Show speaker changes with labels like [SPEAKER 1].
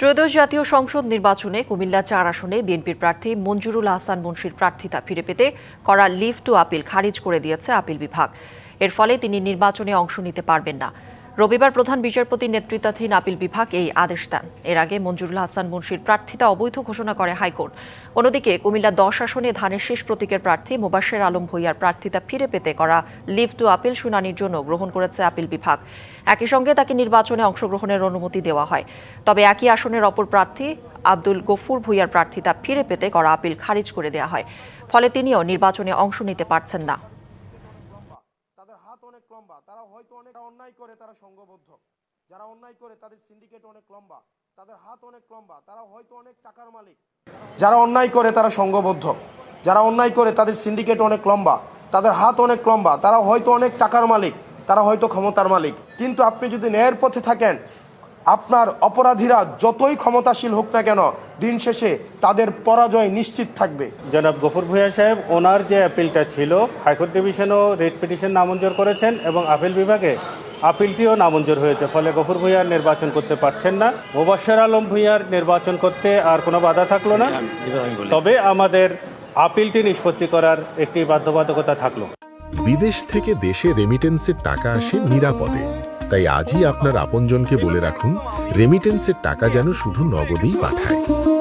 [SPEAKER 1] ত্রয়োদশ জাতীয় সংসদ নির্বাচনে কুমিল্লা চার আসনে বিএনপির প্রার্থী মঞ্জুরুল আহসান মুন্সির প্রার্থিতা ফিরে পেতে করা লিভ টু আপিল খারিজ করে দিয়েছে আপিল বিভাগ। এর ফলে তিনি নির্বাচনে অংশ নিতে পারবেন না। রবিবার প্রধান বিচারপতির নেতৃত্বাধীন আপিল বিভাগ এই আদেশ দেন। এর আগে মঞ্জুরুল হাসান মুন্সির প্রার্থিতা অবৈধ ঘোষণা করে হাইকোর্ট। অন্যদিকে কুমিল্লা দশ আসনে ধানের শেষ প্রতীকের প্রার্থী মোবাশ্বের আলম ভূঁইয়ার প্রার্থিতা ফিরে পেতে করা লিভ টু আপিল শুনানির জন্য গ্রহণ করেছে আপিল বিভাগ। একই সঙ্গে তাকে নির্বাচনে অংশগ্রহণের অনুমতি দেওয়া হয়। তবে একই আসনের অপর প্রার্থী আব্দুল গফুর ভূঁইয়ার প্রার্থিতা ফিরে পেতে করা আপিল খারিজ করে দেওয়া হয়। ফলে তিনিও নির্বাচনে অংশ নিতে পারছেন না।
[SPEAKER 2] অনেক লম্বা। তারা হয়তো অনেক অন্যায় করে তারা সংঘবদ্ধ যারা অন্যায় করে তাদের সিন্ডিকেট অনেক লম্বা। তাদের হাত অনেক লম্বা। তারা হয়তো অনেক টাকার মালিক। যারা অন্যায় করে তারা সংঘবদ্ধ যারা অন্যায় করে তাদের সিন্ডিকেট অনেক লম্বা। তাদের হাত অনেক লম্বা। তারা হয়তো অনেক টাকার মালিক। তারা হয়তো ক্ষমতার মালিক। কিন্তু আপনি যদি ন্যায়ের পথে থাকেন আপনার অপরাধীরা যতই ক্ষমতাশীল হোক না কেন দিন শেষে তাদের পরাজয় নিশ্চিত থাকবে।
[SPEAKER 3] জনাব গফুর ভূঁইয়া সাহেব ওনার যে অ্যাপিলটা ছিল হাইকোর্ট ডিভিশনও রিট পিটিশন নামঞ্জুর করেছেন এবং আপিল বিভাগে আপিলটিও নামঞ্জুর হয়েছে ফলে গফুর ভূঁইয়ার নির্বাচন করতে পারছেন না। মুবাশ্বের আলম ভূঁইয়ার নির্বাচন করতে আর কোনো বাধা থাকল না। তবে আমাদের আপিলটি নিষ্পত্তি করার একটি বাধ্যবাধকতা থাকল।
[SPEAKER 4] বিদেশ থেকে দেশে রেমিটেন্সের টাকা আসে নিরাপদে। তাই আজই আপনার আপনজনকে বলে রাখুন রেমিটেন্সের টাকা যেন শুধু নগদেই পাঠায়।